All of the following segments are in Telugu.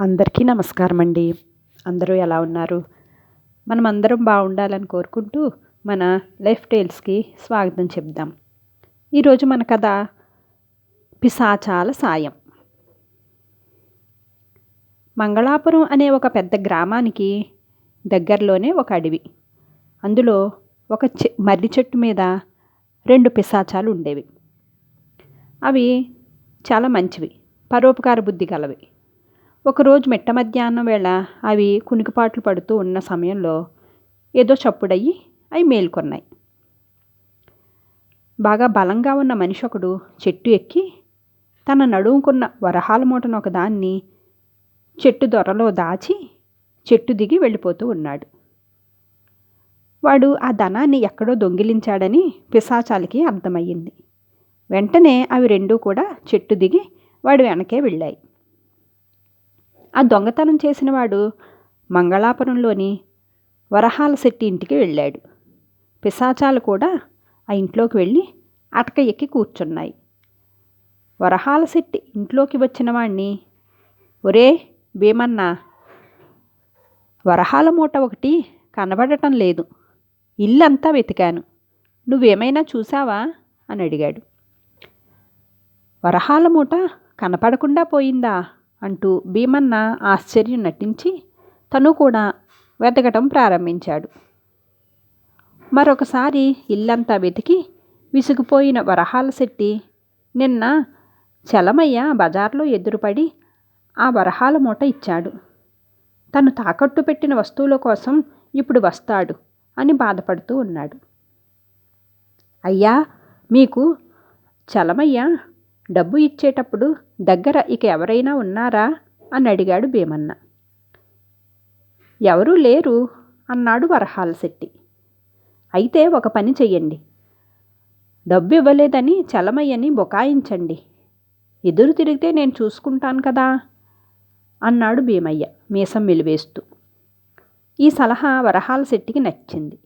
అందరికీ నమస్కారం అండి అందరూ ఎలా ఉన్నారు? మనం అందరం బాగుండాలని కోరుకుంటూ మన లైఫ్ టైల్స్కి స్వాగతం చెప్దాం. ఈరోజు మన కథ పిశాచాల సాయం. మంగళాపురం అనే ఒక పెద్ద గ్రామానికి దగ్గరలోనే ఒక అడవి. అందులో ఒక చె మర్రి చెట్టు మీద రెండు పిశాచాలు ఉండేవి. అవి చాలా మంచివి పరోపకార బుద్ధి గలవి. ఒకరోజు మిట్ట మధ్యాహ్నం వేళ అవి కునికిపాట్లు పడుతూ ఉన్న సమయంలో ఏదో చప్పుడయ్యి అవి మేల్కొన్నాయి. బాగా బలంగా ఉన్న మనిషి ఒకడు చెట్టు ఎక్కి తన నడుముకున్న వరహాల మూటను ఒకదాన్ని చెట్టు దొరలో దాచి చెట్టు దిగి వెళ్ళిపోతూ ఉన్నాడు. వాడు ఆ ధనాన్ని ఎక్కడో దొంగిలించాడని పిశాచాలకి అర్థమయ్యింది. వెంటనే అవి రెండూ కూడా చెట్టు దిగి వాడు వెనకే వెళ్ళాయి. ఆ దొంగతనం చేసినవాడు మంగళాపురంలోని వరహాల శెట్టి ఇంటికి వెళ్ళాడు. పిశాచాలు కూడా ఆ ఇంట్లోకి వెళ్ళి అటక ఎక్కి కూర్చున్నాయి. వరహాల శెట్టి ఇంట్లోకి వచ్చిన వాణ్ణి ఒరే భీమన్నా వరహాల మూట ఒకటి కనబడటం లేదు. ఇల్లంతా వెతికాను. నువ్వేమైనా చూసావా అని అడిగాడు. వరహాల మూట కనపడకుండా పోయిందా? అంటూ భీమన్న ఆశ్చర్యం నటించి తను కూడా వెతకటం ప్రారంభించాడు. మరొకసారి ఇల్లంతా వెతికి విసిగిపోయిన వరహాల శెట్టి నిన్న చలమయ్య బజార్లో ఎదురుపడి ఆ వరహాల మూట ఇచ్చాడు. తను తాకట్టు పెట్టిన వస్తువుల కోసం ఇప్పుడు వస్తాడు అని బాధపడుతూ ఉన్నాడు. అయ్యా మీకు చలమయ్య డబ్బు ఇచ్చేటప్పుడు దగ్గర ఇక ఎవరైనా ఉన్నారా? అని అడిగాడు భీమన్న. ఎవరూ లేరు అన్నాడు వరహాల శెట్టి. అయితే ఒక పని చెయ్యండి. డబ్బు ఇవ్వలేదని చలమయ్యని బొకాయించండి. ఎదురు తిరిగితే నేను చూసుకుంటాను కదా? అన్నాడు భీమయ్య మీసం వెలివేస్తూ. ఈ సలహా వరహాల శెట్టికి నచ్చింది.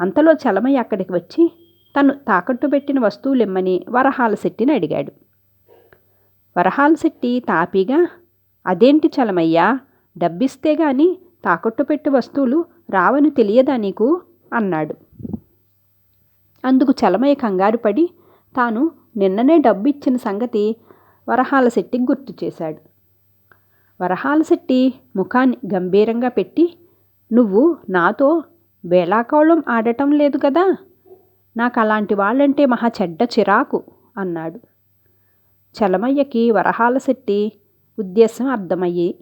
అంతలో చలమయ్య అక్కడికి వచ్చి తను తాకట్టు పెట్టిన వస్తువులు ఇమ్మని వరహాల శెట్టిని అడిగాడు. వరహాల శెట్టి తాపీగా అదేంటి చలమయ్యా? డబ్బిస్తే గాని తాకట్టు పెట్టి వస్తువులు రావని తెలియదా నీకు? అన్నాడు. అందుకు చలమయ్య కంగారు పడి తాను నిన్ననే డబ్బు ఇచ్చిన సంగతి వరహాలశెట్టికి గుర్తు చేశాడు. వరహాల శెట్టి ముఖాన్ని గంభీరంగా పెట్టి నువ్వు నాతో వేళాకోళం ఆడటం లేదు కదా? నాకు అలాంటి వాళ్ళంటే మహా చెడ్డ చిరాకు అన్నాడు. చలమయ్యకి వరహాల శెట్టి ఉద్దేశం అర్థమయ్యి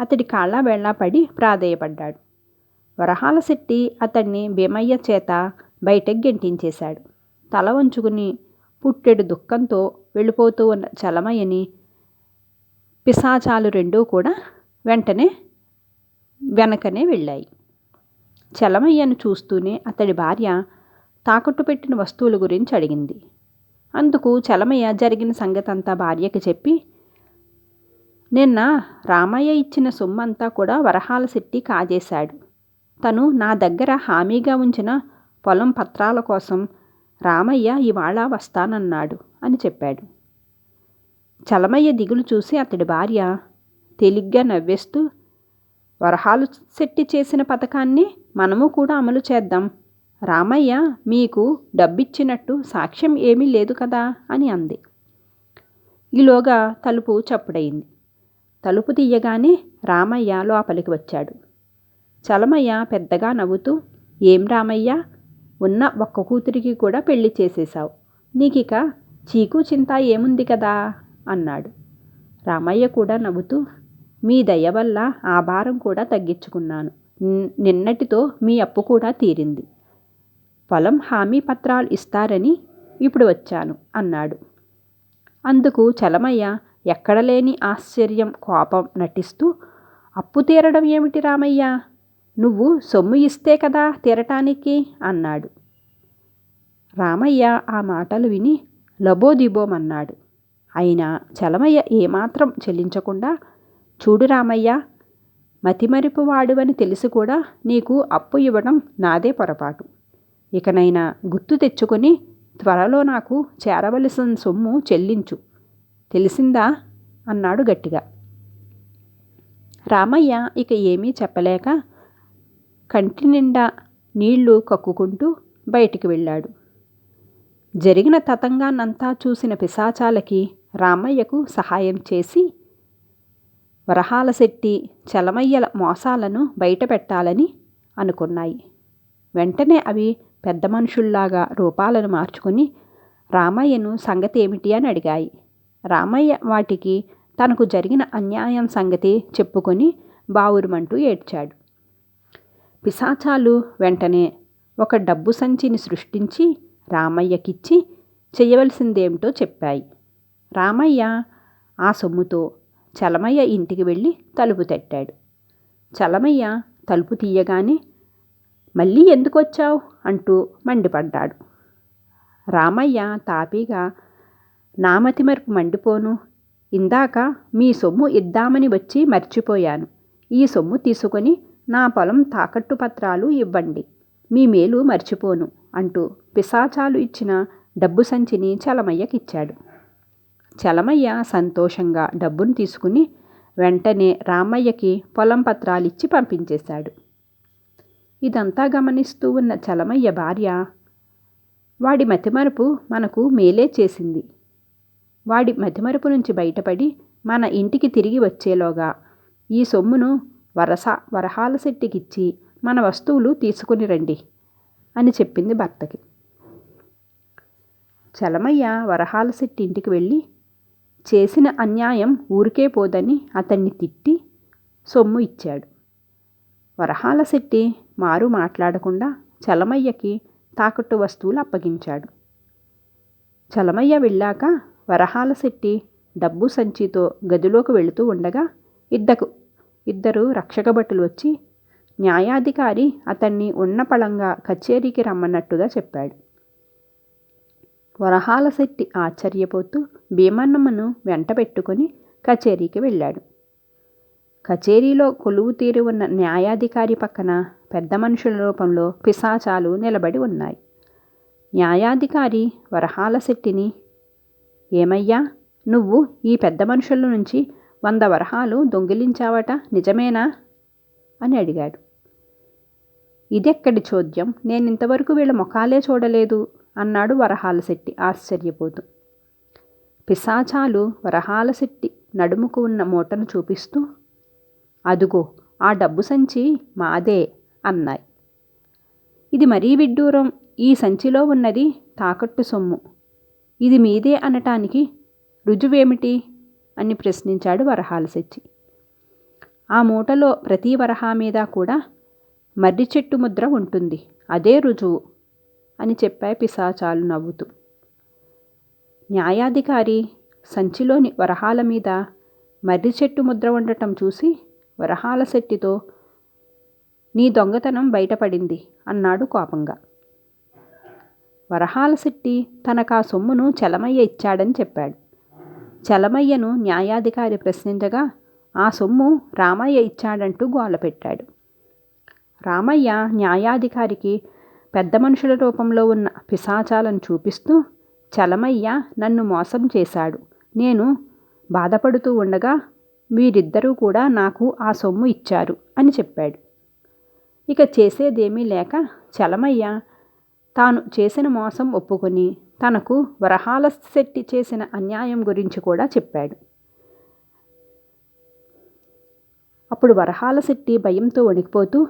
అతడి కాళ్ళ వేళ్ళ పడి ప్రాధేయపడ్డాడు. వరహాల శెట్టి అతన్ని భీమయ్య చేత బయటకు గెంటించేశాడు. తల వంచుకుని పుట్టెడు దుఃఖంతో వెళ్ళిపోతూ ఉన్న చలమయ్యని పిశాచాలు రెండూ కూడా వెంటనే వెనకనే వెళ్ళాయి. చలమయ్యను చూస్తూనే అతడి భార్య తాకట్టు పెట్టిన వస్తువుల గురించి అడిగింది. అందుకు చలమయ్య జరిగిన సంగతంతా భార్యకి చెప్పి నిన్న రామయ్య ఇచ్చిన సొమ్మంతా కూడా వరహాల శెట్టి కాజేశాడు. తను నా దగ్గర హామీగా ఉంచిన పొలం పత్రాల కోసం రామయ్య ఇవాళ వస్తానన్నాడు అని చెప్పాడు. చలమయ్య దిగులు చూసి అతడి భార్య తేలిగ్గా నవ్వేస్తూ వరహాలు శెట్టి చేసిన పథకాన్ని మనము కూడా అమలు చేద్దాం. రామయ్య మీకు డబ్బిచ్చినట్టు సాక్ష్యం ఏమీ లేదు కదా? అని అంది. ఈలోగా తలుపు చప్పుడయింది. తలుపు తీయగానే రామయ్య లోపలికి వచ్చాడు. చలమయ్య పెద్దగా నవ్వుతూ ఏం రామయ్య? ఉన్న ఒక్క కూతురికి కూడా పెళ్ళి చేసేశావు. నీకిక చీకు చింత ఏముంది కదా? అన్నాడు. రామయ్య కూడా నవ్వుతూ మీ దయ వల్ల ఆ భారం కూడా తగ్గించుకున్నాను. నిన్నటితో మీ అప్పు కూడా తీరింది. పొలం హామీ పత్రాలు ఇస్తారని ఇప్పుడు వచ్చాను అన్నాడు. అందుకు చలమయ్య ఎక్కడలేని ఆశ్చర్యం కోపం నటిస్తూ అప్పు తీరడం ఏమిటి రామయ్య? నువ్వు సొమ్ము ఇస్తే కదా తీరటానికి అన్నాడు. రామయ్య ఆ మాటలు విని లబోదిబోమన్నాడు. అయినా చలమయ్య ఏమాత్రం చెల్లించకుండా చూడు రామయ్య మతిమరుపు వాడువని తెలిసి కూడా నీకు అప్పు ఇవ్వడం నాదే పొరపాటు. ఇకనైనా గుర్తు తెచ్చుకొని త్వరలో నాకు చేరవలసిన సొమ్ము చెల్లించు. తెలిసిందా? అన్నాడు గట్టిగా. రామయ్య ఇక ఏమీ చెప్పలేక కంటి నిండా నీళ్ళు కక్కుకుంటూ బయటికి వెళ్ళాడు. జరిగిన తతంగాన్నంతా చూసిన పిశాచాలకి రామయ్యకు సహాయం చేసి వరహాల శెట్టి చలమయ్యల మోసాలను బయటపెట్టాలని అనుకున్నాయి. వెంటనే అవి పెద్ద మనుషుల్లాగా రూపాలను మార్చుకుని రామయ్యను సంగతి ఏమిటి అని అడిగాయి. రామయ్య వాటికి తనకు జరిగిన అన్యాయం సంగతి చెప్పుకొని బావురుమంటూ ఏడ్చాడు. పిశాచాలు వెంటనే ఒక డబ్బు సంచిని సృష్టించి రామయ్యకిచ్చి చేయవలసిందేమిటో చెప్పాయి. రామయ్య ఆ సొమ్ముతో చలమయ్య ఇంటికి వెళ్ళి తలుపు తట్టాడు. చలమయ్య తలుపు తీయగానే మళ్ళీ ఎందుకు వచ్చావు అంటూ మండిపడ్డాడు. రామయ్య తాపీగా నామతి మరపు మండిపోను. ఇందాక మీ సొమ్ము ఇద్దామని వచ్చి మర్చిపోయాను. ఈ సొమ్ము తీసుకొని నా పొలం తాకట్టు పత్రాలు ఇవ్వండి. మీ మేలు మర్చిపోను అంటూ పిశాచాలు ఇచ్చిన డబ్బు సంచిని చలమయ్యకిచ్చాడు. చలమయ్య సంతోషంగా డబ్బును తీసుకుని వెంటనే రామయ్యకి పొలం పత్రాలిచ్చి పంపించేశాడు. ఇదంతా గమనిస్తూ ఉన్న చలమయ్య భార్య వాడి మతిమరుపు మనకు మేలే చేసింది. వాడి మతిమరుపు నుంచి బయటపడి మన ఇంటికి తిరిగి వచ్చేలోగా ఈ సొమ్మును వరస వరహాల శెట్టికిచ్చి మన వస్తువులు తీసుకుని రండి అని చెప్పింది భర్తకి. చలమయ్య వరహాల శెట్టి ఇంటికి వెళ్ళి చేసిన అన్యాయం ఊరికే పోదని అతన్ని తిట్టి సొమ్ము ఇచ్చాడు. వరహాల శెట్టి మారు మాట్లాడకుండా చలమయ్యకి తాకట్టు వస్తువులు అప్పగించాడు. చలమయ్య వెళ్ళాక వరహాల శెట్టి డబ్బు సంచితో గదిలోకి వెళుతూ ఉండగా ఇద్దకు ఇద్దరు రక్షక భటులు వచ్చి న్యాయాధికారి అతన్ని ఉన్నపళంగా కచేరీకి రమ్మన్నట్టుగా చెప్పాడు. వరహాల శెట్టి ఆశ్చర్యపోతూ భీమన్నమ్మను వెంట పెట్టుకొని కచేరీకి వెళ్ళాడు. కచేరీలో కొలువు తీరి ఉన్న న్యాయాధికారి పక్కన పెద్ద మనుషుల రూపంలో పిశాచాలు నిలబడి ఉన్నాయి. న్యాయాధికారి వరహాల శెట్టిని ఏమయ్యా నువ్వు ఈ పెద్ద మనుషుల నుంచి వంద వరహాలు దొంగిలించావట నిజమేనా? అని అడిగాడు. ఇదెక్కడి చోద్యం? నేను ఇంతవరకు వీళ్ళ ముఖాలే చూడలేదు అన్నాడు వరహాల శెట్టి ఆశ్చర్యపోతూ. పిశాచాలు వరహాల శెట్టి నడుముకు ఉన్న మూటను చూపిస్తూ అదుగో ఆ డబ్బు సంచి మాదే అన్నాయి. ఇది మరీ విడ్డూరం ఈ సంచిలో ఉన్నది తాకట్టు సొమ్ము. ఇది మీదే అనటానికి రుజువేమిటి? అని ప్రశ్నించాడు వరహాల శెట్టి ఆ మూటలో ప్రతి వరహా మీద కూడా మర్రి చెట్టు ముద్ర ఉంటుంది. అదే రుజువు అని చెప్పాయి పిశాచాలు నవ్వుతూ. న్యాయాధికారి సంచిలోని వరహాల మీద మర్రి చెట్టు ముద్ర ఉండటం చూసి వరహాల శెట్టితో నీ దొంగతనం బయటపడింది అన్నాడు కోపంగా. వరహాల శెట్టి తనకు ఆ సొమ్మును చలమయ్య ఇచ్చాడని చెప్పాడు. చలమయ్యను న్యాయాధికారి ప్రశ్నించగా ఆ సొమ్ము రామయ్య ఇచ్చాడంటూ గోలపెట్టాడు రామయ్య న్యాయాధికారికి పెద్ద మనుషుల రూపంలో ఉన్న పిశాచాలను చూపిస్తూ చలమయ్య నన్ను మోసం చేశాడు. నేను బాధపడుతూ ఉండగా వీరిద్దరూ కూడా నాకు ఆ సొమ్ము ఇచ్చారు అని చెప్పాడు. ఇక చేసేదేమీ లేక చలమయ్య తాను చేసిన మోసం ఒప్పుకొని తనకు వరహాల శెట్టి చేసిన అన్యాయం గురించి కూడా చెప్పాడు. అప్పుడు వరహాల శెట్టి భయంతో వణికిపోతూ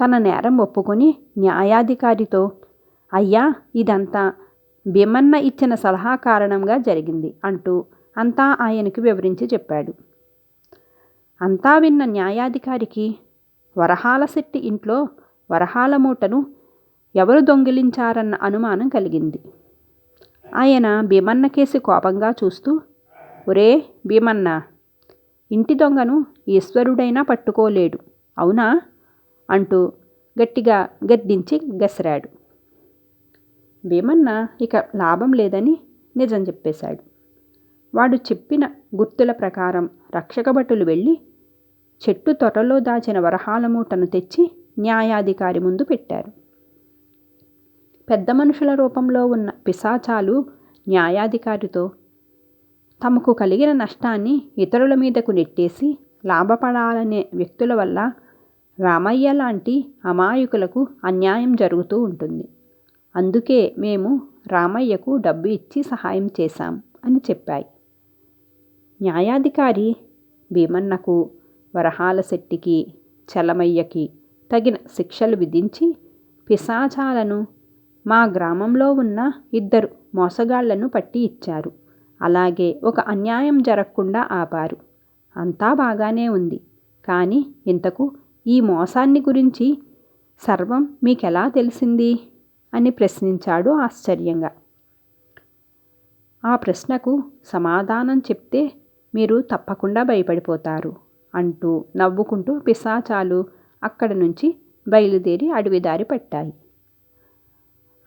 తన నేరం ఒప్పుకొని న్యాయాధికారితో అయ్యా ఇదంతా భీమన్న ఇచ్చిన సలహా కారణంగా జరిగింది అంటూ అంతా ఆయనకు వివరించి చెప్పాడు. అంతా విన్న న్యాయాధికారికి వరహాల శెట్టి ఇంట్లో వరహాల మూటను ఎవరు దొంగిలించారన్న అనుమానం కలిగింది. ఆయన భీమన్న కేసి కోపంగా చూస్తూ ఒరే భీమన్న ఇంటి దొంగను ఈశ్వరుడైనా పట్టుకోలేడు అవునా అంటూ గట్టిగా గద్దించి గసిరాడు. భీమన్న ఇక లాభం లేదని నిజం చెప్పేశాడు. వాడు చెప్పిన గుర్తుల ప్రకారం రక్షకభటులు వెళ్ళి చెట్టు తొటలో దాచిన వరహాల మూటను తెచ్చి న్యాయాధికారి ముందు పెట్టారు. పెద్ద మనుషుల రూపంలో ఉన్న పిశాచాలు న్యాయాధికారితో తమకు కలిగిన నష్టాన్ని ఇతరుల మీదకు నెట్టేసి లాభపడాలనే వ్యక్తుల వల్ల రామయ్య లాంటి అమాయకులకు అన్యాయం జరుగుతూ ఉంటుంది. అందుకే మేము రామయ్యకు డబ్బు ఇచ్చి సహాయం చేశాం అని చెప్పాయి. న్యాయాధికారి భీమన్నకు వరహాల శెట్టికి చలమయ్యకి తగిన శిక్షలు విధించి పిశాచాలను మా గ్రామంలో ఉన్న ఇద్దరు మోసగాళ్ళను పట్టి ఇచ్చారు. అలాగే ఒక అన్యాయం జరగకుండా ఆపారు. అంతా బాగానే ఉంది. కానీ ఇంతకు ఈ మోసాన్ని గురించి సర్వం మీకెలా తెలిసింది? అని ప్రశ్నించాడు ఆశ్చర్యంగా. ఆ ప్రశ్నకు సమాధానం చెప్తే మీరు తప్పకుండా భయపడిపోతారు అంటూ నవ్వుకుంటూ పిశాచాలు అక్కడి నుంచి బయలుదేరి అడవిదారి పట్టాయి.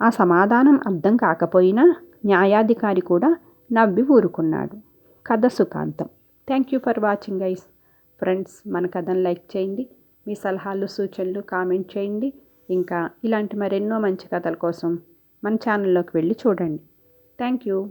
ఆ సమాధానం అర్థం కాకపోయినా న్యాయాధికారి కూడా నవ్వి ఊరుకున్నాడు. కథ సుఖాంతం. Thank you for watching guys friends మన కథను లైక్ చేయండి. మీ సలహాలు సూచనలు కామెంట్ చేయండి. ఇంకా ఇలాంటి మరెన్నో మంచి కథల కోసం మన ఛానల్లోకి వెళ్ళి చూడండి. Thank you